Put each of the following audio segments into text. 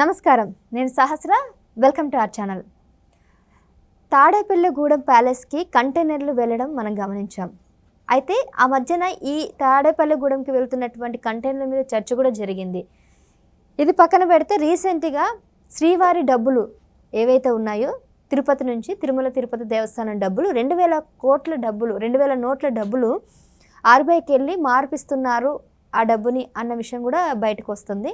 నమస్కారం. నేను Sahasra. Welcome to our channel. Tadepalligudem ప్యాలెస్కి కంటైనర్లు వెళ్ళడం మనం గమనించాం. అయితే ఆ మధ్యన ఈ తాడేపల్లిగూడెంకి వెళ్తున్నటువంటి కంటైనర్ల మీద చర్చ కూడా జరిగింది. ఇది పక్కన పెడితే రీసెంట్గా శ్రీవారి డబ్బులు ఏవైతే ఉన్నాయో తిరుపతి నుంచి తిరుమల తిరుపతి దేవస్థానం డబ్బులు రెండు వేల కోట్ల డబ్బులు రెండు వేల నోట్ల డబ్బులు ఆర్బీఐకి వెళ్ళి మార్పిస్తున్నారు ఆ డబ్బుని అన్న విషయం కూడా బయటకు వస్తుంది.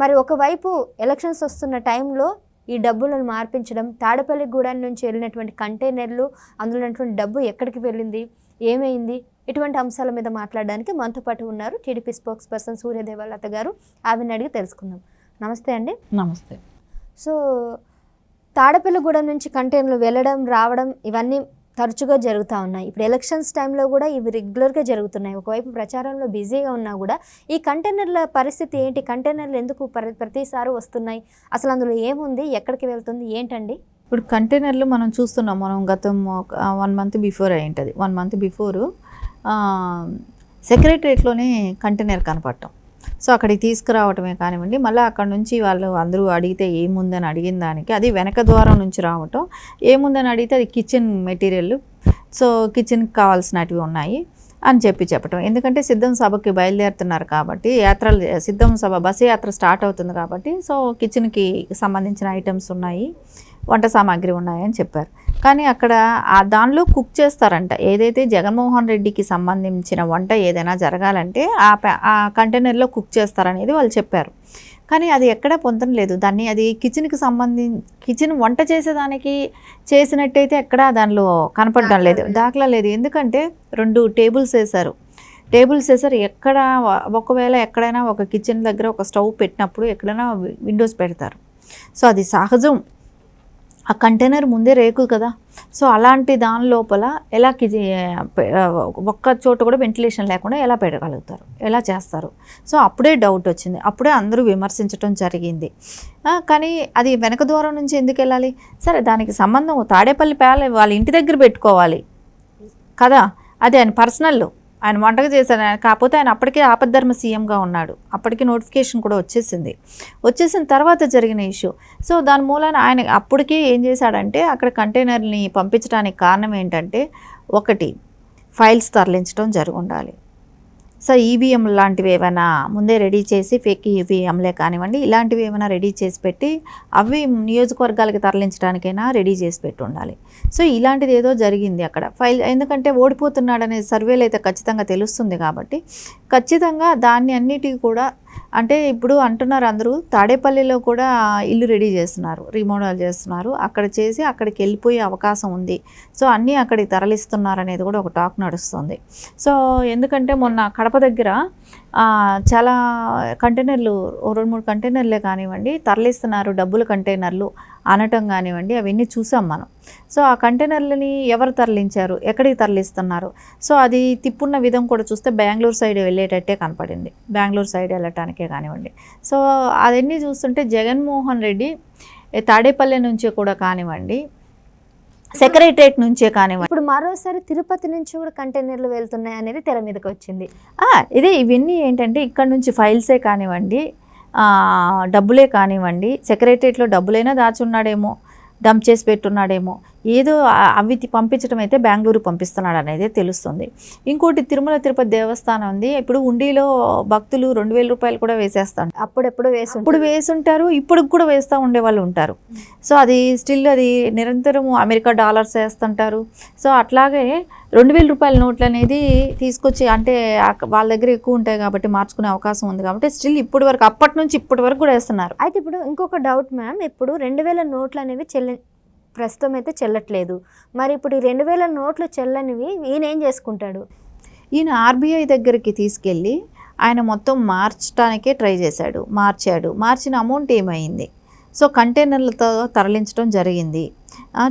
మరి ఒకవైపు ఎలక్షన్స్ వస్తున్న టైంలో ఈ డబ్బులను మార్పించడం తాడపల్లిగూడెం నుంచి వెళ్ళినటువంటి కంటైనర్లు అందులో ఉన్నటువంటి డబ్బు ఎక్కడికి వెళ్ళింది ఏమైంది? ఇటువంటి అంశాల మీద మాట్లాడడానికి మనతో పాటు ఉన్నారు టీడీపీ స్పోక్స్ పర్సన్ సూర్యదేవలత గారు. ఆవిడని అడిగి తెలుసుకుందాం. నమస్తే అండి. నమస్తే. సో తాడపల్లిగూడెం నుంచి కంటైనర్లు వెళ్ళడం రావడం ఇవన్నీ తరచుగా జరుగుతూ ఉన్నాయి. ఇప్పుడు ఎలక్షన్స్ టైంలో కూడా ఇవి రెగ్యులర్గా జరుగుతున్నాయి. ఒకవైపు ప్రచారంలో బిజీగా ఉన్నా కూడా ఈ కంటైనర్ల పరిస్థితి ఏంటి? కంటైనర్లు ఎందుకు ప్రతిసారి వస్తున్నాయి? అసలు అందులో ఏముంది? ఎక్కడికి వెళ్తుంది? ఏంటండి? ఇప్పుడు కంటైనర్లు మనం చూస్తున్నాం. మనం గతం వన్ మంత్ బిఫోర్ అయి ఉంటుంది వన్ మంత్ బిఫోర్ సెక్రటరేట్లోనే కంటైనర్ కనపడటం సో అక్కడికి తీసుకురావటమే కానివ్వండి మళ్ళీ అక్కడ నుంచి వాళ్ళు అందరూ అడిగితే ఏముందని అడిగిన దానికి అది వెనక ద్వారం నుంచి రావటం. ఏముందని అడిగితే అది కిచెన్ మెటీరియల్ సో కిచెన్కి కావాల్సినటివి ఉన్నాయి అని చెప్పి చెప్పటం. ఎందుకంటే సిద్ధం సభకి బయలుదేరుతున్నారు కాబట్టి యాత్రలు సిద్ధం సభ బస్సు యాత్ర స్టార్ట్ అవుతుంది కాబట్టి సో కిచెన్కి సంబంధించిన ఐటమ్స్ ఉన్నాయి. వంట సామాగ్రి ఉన్నాయని చెప్పారు. కానీ అక్కడ ఆ దానిలో కుక్ చేస్తారంట. ఏదైతే జగన్మోహన్ రెడ్డికి సంబంధించిన వంట ఏదైనా జరగాలంటే ఆ ఆ కంటైనర్లో కుక్ చేస్తారనేది వాళ్ళు చెప్పారు. కానీ అది ఎక్కడ పొందలేదు దాన్ని అది కిచెన్కి సంబంధించి కిచెన్ వంట చేసేదానికి చేసినట్టయితే ఎక్కడ దానిలో కనపడడం లేదు. దాఖలా లేదు. ఎందుకంటే రెండు టేబుల్స్ వేశారు. టేబుల్స్ వేసారు ఎక్కడ ఒకవేళ ఎక్కడైనా ఒక కిచెన్ దగ్గర ఒక స్టవ్ పెట్టినప్పుడు ఎక్కడైనా విండోస్ పెడతారు. సో అది సహజం. ఆ కంటైనర్ ముందే రేకు కదా. సో అలాంటి దాని లోపల ఎలా ఒక్క చోట కూడా వెంటిలేషన్ లేకుండా ఎలా పెట్టగలుగుతారు ఎలా చేస్తారు? సో అప్పుడే డౌట్ వచ్చింది. అప్పుడే అందరూ విమర్శించడం జరిగింది. కానీ అది వెనక ద్వారం నుంచి ఎందుకు వెళ్ళాలి? సరే దానికి సంబంధం తాడేపల్లి పేల వాళ్ళ ఇంటి దగ్గర పెట్టుకోవాలి కదా. అది ఆయన పర్సనల్ ఆయన వంటకు చేశారు. ఆయన కాకపోతే ఆయన అప్పటికే ఆపద్ధర్మ సీఎంగా ఉన్నాడు. అప్పటికి నోటిఫికేషన్ కూడా వచ్చేసింది. వచ్చేసిన తర్వాత జరిగిన ఇష్యూ. సో దాని మూలాన ఆయన అప్పటికే ఏం చేశాడంటే అక్కడ కంటైనర్ని పంపించడానికి కారణం ఏంటంటే ఒకటి ఫైల్స్ తరలించడం జరుగుండాలి. సో ఈవీఎం లాంటివి ఏమైనా ముందే రెడీ చేసి ఫేక్ ఈవీఎంలే కానివ్వండి ఇలాంటివి ఏమైనా రెడీ చేసి పెట్టి అవి నియోజకవర్గాలకి తరలించడానికైనా రెడీ చేసి పెట్టి ఉండాలి. సో ఇలాంటిది ఏదో జరిగింది అక్కడ. ఫైల్ ఎందుకంటే ఓడిపోతున్నాడనే సర్వేలు అయితే ఖచ్చితంగా తెలుస్తుంది కాబట్టి ఖచ్చితంగా దాన్ని అన్నిటికీ కూడా అంటే ఇప్పుడు అంటున్నారు అందరూ తాడేపల్లిలో కూడా ఇల్లు రెడీ చేస్తున్నారు రీమోడల్ చేస్తున్నారు. అక్కడ చేసి అక్కడికి వెళ్ళిపోయే అవకాశం ఉంది. సో అన్నీ అక్కడికి తరలిస్తున్నారు అనేది కూడా ఒక టాక్ నడుస్తుంది. సో ఎందుకంటే మొన్న కడప దగ్గర చాలా కంటైనర్లు రెండు మూడు కంటైనర్లే కానివ్వండి తరలిస్తున్నారు డబ్బుల కంటైనర్లు అనటం కానివ్వండి అవన్నీ చూసాం మనం. సో ఆ కంటైనర్లని ఎవరు తరలించారు? ఎక్కడికి తరలిస్తున్నారు? సో అది తిప్పున్న విధం కూడా చూస్తే బెంగళూరు సైడ్ వెళ్ళేటట్టే కనపడింది. బెంగళూరు సైడ్ వెళ్ళటానికే కానివ్వండి. సో అవన్నీ చూస్తుంటే జగన్మోహన్ రెడ్డి తాడేపల్లి నుంచి కూడా కానివ్వండి సెక్రటరేట్ నుంచే కానివ్వండి. ఇప్పుడు మరోసారి తిరుపతి నుంచి కూడా కంటైనర్లు వెళ్తున్నాయి అనేది తెర మీదకి వచ్చింది. ఆ, ఇదే ఇవన్నీ ఏంటంటే ఇక్కడ నుంచి ఫైల్సే కానివ్వండి డబ్బులే కానివ్వండి సెక్రటరియట్లో డబ్బులైనా దాచున్నాడేమో. డంప్ చేసి పెట్టున్నాడేమో. ఏదో అవి పంపించడం అయితే బెంగళూరు పంపిస్తున్నాడు అనేది తెలుస్తుంది. ఇంకోటి తిరుమల తిరుపతి దేవస్థానం ఉంది. ఇప్పుడు ఉండిలో భక్తులు రెండు వేల రూపాయలు కూడా వేసేస్తాడు. అప్పుడెప్పుడు వేసి అప్పుడు వేసుంటారు ఇప్పుడు కూడా వేస్తూ ఉండే వాళ్ళు ఉంటారు. సో అది స్టిల్ అది నిరంతరం అమెరికా డాలర్స్ వేస్తుంటారు. సో అట్లాగే రెండు వేల రూపాయల నోట్లు అనేది తీసుకొచ్చి అంటే వాళ్ళ దగ్గర ఎక్కువ ఉంటాయి కాబట్టి మార్చుకునే అవకాశం ఉంది కాబట్టి స్టిల్ ఇప్పటి వరకు అప్పటి నుంచి ఇప్పటి వరకు కూడా వేస్తున్నారు. అయితే ఇప్పుడు ఇంకొక డౌట్ మ్యామ్. ఇప్పుడు రెండు వేల నోట్లు అనేవి చెల్లి ప్రస్తుతం అయితే చెల్లట్లేదు. మరి ఇప్పుడు ఈ రెండు వేల నోట్లు చెల్లనివి ఈయన ఏం చేసుకుంటాడు? ఈయన ఆర్బీఐ దగ్గరికి తీసుకెళ్ళి ఆయన మొత్తం మార్చడానికే ట్రై చేశాడు మార్చాడు. మార్చిన అమౌంట్ ఏమైంది? సో కంటైనర్లతో తరలించడం జరిగింది.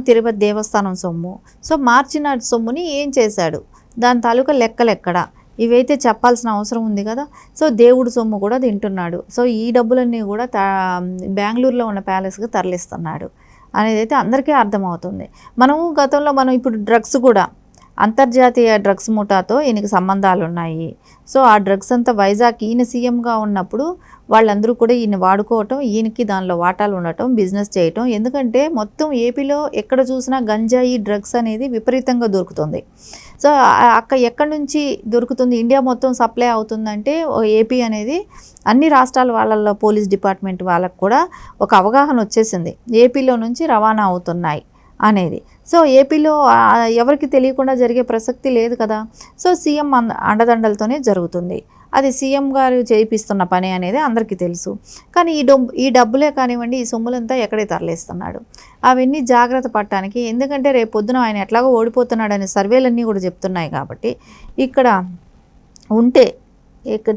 తిరుపతి దేవస్థానం సొమ్ము. సో మార్చిన సొమ్ముని ఏం చేశాడు? దాని తాలూకా లెక్కలు ఎక్కడ? ఇవైతే చెప్పాల్సిన అవసరం ఉంది కదా? సో దేవుడు సొమ్ము కూడా తింటున్నాడు. సో ఈ డబ్బులన్నీ కూడా తా బెంగళూరులో ఉన్న ప్యాలెస్కి తరలిస్తున్నాడు. అనేది అయితే అందరికీ అర్థమవుతుంది. మనము గతంలో మనం ఇప్పుడు డ్రగ్స్ కూడా అంతర్జాతీయ డ్రగ్స్ ముఠాతో ఈయనకి సంబంధాలు ఉన్నాయి సో ఆ డ్రగ్స్ అంతా వైజాగ్ ఈయన సీఎంగా ఉన్నప్పుడు వాళ్ళందరూ కూడా ఈయన వాడుకోవటం ఈయనకి దానిలో వాటాలు ఉండటం బిజినెస్ చేయటం ఎందుకంటే మొత్తం ఏపీలో ఎక్కడ చూసినా గంజాయి డ్రగ్స్ అనేది విపరీతంగా దొరుకుతుంది. సో అక్కడ అక్క ఎక్కడి నుంచి దొరుకుతుంది ఇండియా మొత్తం సప్లై అవుతుందంటే ఓ ఏపీ అనేది అన్ని రాష్ట్రాల వాళ్ళల్లో పోలీస్ డిపార్ట్మెంట్ వాళ్ళకు కూడా ఒక అవగాహన వచ్చేసింది. ఏపీలో నుంచి రవాణా అవుతున్నాయి. అనేది. సో ఏపీలో ఎవరికి తెలియకుండా జరిగే ప్రసక్తి లేదు కదా. సో సీఎం అంద అండదండలతోనే జరుగుతుంది. అది సీఎం గారు చేయిస్తున్న పని అనేది అందరికీ తెలుసు. కానీ ఈ డబ్బు ఈ డబ్బులే కానివ్వండి ఈ సొమ్ములంతా ఎక్కడే తరలిస్తున్నాడు. అవన్నీ జాగ్రత్త పడటానికి ఎందుకంటే రేపు పొద్దున ఆయన ఎట్లాగో ఓడిపోతున్నాడనే సర్వేలన్నీ కూడా చెప్తున్నాయి కాబట్టి ఇక్కడ ఉంటే ఇక్కడ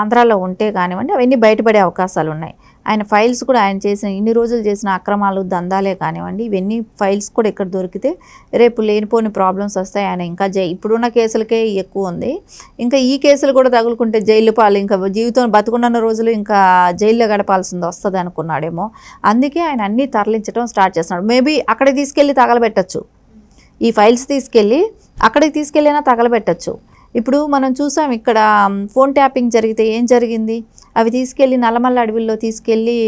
ఆంధ్రాలో ఉంటే కానివ్వండి అవన్నీ బయటపడే అవకాశాలు ఉన్నాయి ఆయన ఫైల్స్ కూడా ఆయన చేసిన ఇన్ని రోజులు చేసిన అక్రమాలు దందాలే కానివ్వండి ఇవన్నీ ఫైల్స్ కూడా ఇక్కడ దొరికితే రేపు లేనిపోని ప్రాబ్లమ్స్ వస్తాయి. ఆయన ఇంకా జై ఇప్పుడున్న కేసులకే ఎక్కువ ఉంది. ఇంకా ఈ కేసులు కూడా తగులుకుంటే జైలు పాలు ఇంకా జీవితం బతుకున్న రోజులు ఇంకా జైల్లో గడపాల్సింది వస్తుంది అనుకున్నాడేమో. అందుకే ఆయన అన్నీ తరలించడం స్టార్ట్ చేస్తున్నాడు. మేబీ అక్కడికి తీసుకెళ్ళి తగలబెట్టచ్చు. ఈ ఫైల్స్ తీసుకెళ్ళి అక్కడికి తీసుకెళ్ళినా తగలబెట్టచ్చు. ఇప్పుడు మనం చూసాం ఇక్కడ ఫోన్ ట్యాపింగ్ జరిగితే ఏం జరిగింది? అవి తీసుకెళ్ళి నల్లమల్ల అడవిలో తీసుకెళ్ళి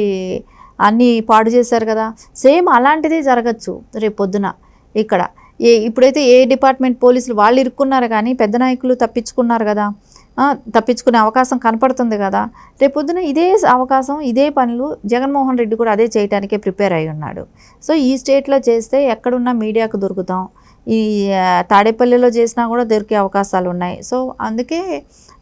అన్నీ పాడు చేశారు కదా. సేమ్ అలాంటిదే జరగచ్చు రేపు పొద్దున ఇక్కడ. ఏ ఇప్పుడైతే ఏ డిపార్ట్మెంట్ పోలీసులు వాళ్ళు ఇరుక్కున్నారు కానీ పెద్ద నాయకులు తప్పించుకున్నారు కదా. తప్పించుకునే అవకాశం కనపడుతుంది కదా. రేపు పొద్దున ఇదే అవకాశం ఇదే పనులు జగన్మోహన్ రెడ్డి కూడా అదే చేయడానికే ప్రిపేర్ అయి ఉన్నాడు. సో ఈ స్టేట్లో చేస్తే ఎక్కడున్నా మీడియాకు దొరుకుతాం. ఈ తాడేపల్లిలో చేసినా కూడా దొరికే అవకాశాలు ఉన్నాయి సో అందుకే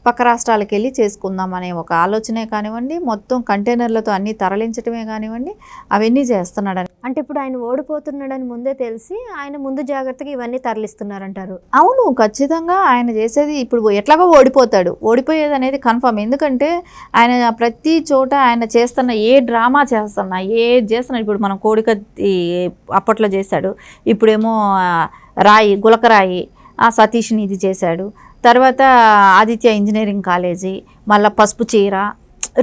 పక్క రాష్ట్రాలకు వెళ్ళి చేసుకుందాం అనే ఒక ఆలోచనే కానివ్వండి మొత్తం కంటైనర్లతో అన్నీ తరలించడమే కానివ్వండి అవన్నీ చేస్తున్నాడు అంటే ఇప్పుడు ఆయన ఓడిపోతున్నాడని ముందే తెలిసి ఆయన ముందు జాగ్రత్తగా ఇవన్నీ తరలిస్తున్నారంటారు. అవును ఖచ్చితంగా ఆయన చేసేది ఇప్పుడు ఎట్లాగో ఓడిపోతాడు. ఓడిపోయేది అనేది కన్ఫర్మ్. ఎందుకంటే ఆయన ప్రతి చోట ఆయన చేస్తున్న ఏ డ్రామా చేస్తున్నా ఏ చేస్తున్నా ఇప్పుడు మనం కోడికత్తి అప్పట్లో చేశాడు. ఇప్పుడేమో రాయి గులకరాయి ఆ సతీష్ని ఇది చేశాడు. తర్వాత ఆదిత్య ఇంజనీరింగ్ కాలేజీ మళ్ళీ పసుపు చీర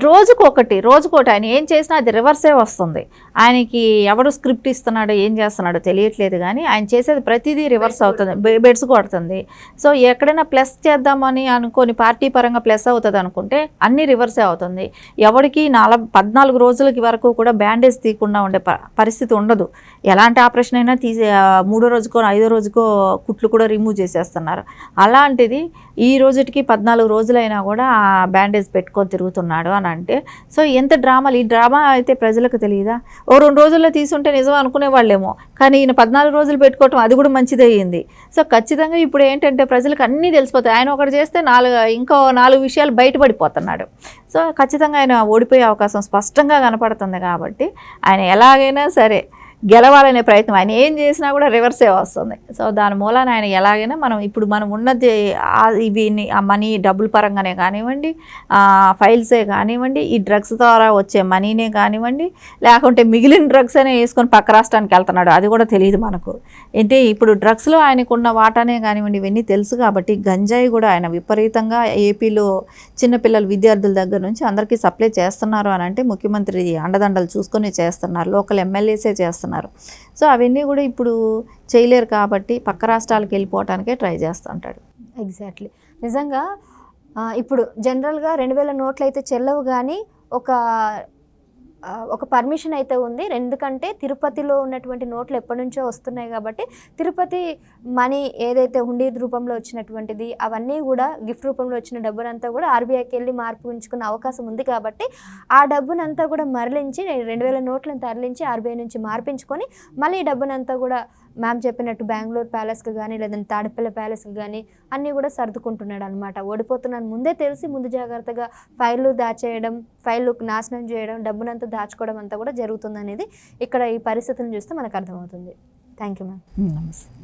రోజుకు ఒకటి రోజుకొకటి ఆయన ఏం చేసినా అది రివర్సే వస్తుంది. ఆయనకి ఎవడు స్క్రిప్ట్ ఇస్తున్నాడో ఏం చేస్తున్నాడో తెలియట్లేదు కానీ ఆయన చేసేది ప్రతిదీ రివర్స్ అవుతుంది బె- బెడ్స్ కొడుతుంది. సో ఎక్కడైనా ప్లస్ చేద్దామని అనుకొని పార్టీ పరంగా ప్లస్ అవుతుంది అనుకుంటే అన్నీ రివర్సే అవుతుంది. ఎవరికి నాలుగు పద్నాలుగు రోజులకి వరకు కూడా బ్యాండేజ్ తీయకుండా ఉండే ప- పరిస్థితి ఉండదు. ఎలాంటి ఆపరేషన్ అయినా తీసే మూడో రోజుకో ఐదో రోజుకో కుట్లు కూడా రిమూవ్ చేసేస్తున్నారు. అలాంటిది ఈ రోజుటికి పద్నాలుగు రోజులైనా కూడా ఆ బ్యాండేజ్ పెట్టుకొని తిరుగుతున్నాడు అని అంటే సో ఎంత డ్రామాలు? ఈ డ్రామా అయితే ప్రజలకు తెలియదా? ఓ రెండు రోజుల్లో తీసుంటే నిజం అనుకునే వాళ్ళేమో. కానీ ఈయన పద్నాలుగు రోజులు పెట్టుకోవటం అది కూడా మంచిదయ్యింది సో ఖచ్చితంగా ఇప్పుడు ఏంటంటే ప్రజలకు అన్నీ తెలిసిపోతాయి. ఆయన ఒకటి చేస్తే నాలుగు ఇంకో నాలుగు విషయాలు బయటపడిపోతున్నాడు. సో ఖచ్చితంగా ఆయన ఓడిపోయే అవకాశం స్పష్టంగా కనపడుతుంది కాబట్టి ఆయన ఎలాగైనా సరే గెలవాలనే ప్రయత్నం. ఆయన ఏం చేసినా కూడా రివర్సే వస్తుంది. సో దాని మూలాన ఆయన ఎలాగైనా మనం ఇప్పుడు మనం ఉన్నది ఇవి ఆ మనీ డబ్బుల పరంగానే కానివ్వండి ఫైల్సే కానివ్వండి ఈ డ్రగ్స్ ద్వారా వచ్చే మనీనే కానివ్వండి లేకుంటే మిగిలిన డ్రగ్స్ అనే వేసుకొని పక్క రాష్ట్రానికి వెళ్తున్నాడు. అది కూడా తెలియదు మనకు. అంటే ఇప్పుడు డ్రగ్స్లో ఆయనకున్న వాటానే కానివ్వండి ఇవన్నీ తెలుసు కాబట్టి గంజాయి కూడా ఆయన విపరీతంగా ఏపీలో చిన్నపిల్లలు విద్యార్థుల దగ్గర నుంచి అందరికీ సప్లై చేస్తున్నారు అని అంటే ముఖ్యమంత్రి అండదండలు చూసుకొని చేస్తున్నారు. లోకల్ ఎమ్మెల్యేసే చేస్తున్నారు. సో అవన్నీ కూడా ఇప్పుడు చేయలేరు కాబట్టి పక్క రాష్ట్రాలకు వెళ్ళిపోవటానికే ట్రై చేస్తుంటాడు. ఎగ్జాక్ట్లీ. నిజంగా ఇప్పుడు జనరల్గా రెండు వేల నోట్లు అయితే చెల్లవు కానీ ఒక ఒక పర్మిషన్ అయితే ఉంది. ఎందుకంటే తిరుపతిలో ఉన్నటువంటి నోట్లు ఎప్పటి నుంచో వస్తున్నాయి కాబట్టి తిరుపతి మనీ ఏదైతే హుండీ రూపంలో వచ్చినటువంటిది అవన్నీ కూడా గిఫ్ట్ రూపంలో వచ్చిన డబ్బునంతా కూడా ఆర్బీఐకి వెళ్ళి మార్పు ఉంచుకునే అవకాశం ఉంది కాబట్టి ఆ డబ్బునంతా కూడా మరలించి రెండు వేల నోట్లను తరలించి ఆర్బీఐ నుంచి మార్పించుకొని మళ్ళీ ఈ డబ్బునంతా కూడా మ్యామ్ చెప్పినట్టు బెంగళూరు ప్యాలెస్కి కానీ లేదంటే తాడపల్లి ప్యాలెస్కి కానీ అన్నీ కూడా సర్దుకుంటున్నాడు అనమాట ఓడిపోతున్నాను. ముందే తెలిసి ముందు జాగ్రత్తగా ఫైళ్ళు దాచేయడం ఫైళ్ళు నాశనం చేయడం డబ్బునంతా దాచుకోవడం అంతా కూడా జరుగుతుంది అనేది ఇక్కడ ఈ పరిస్థితిని చూస్తే మనకు అర్థమవుతుంది. థ్యాంక్ యూ మ్యామ్ నమస్తే.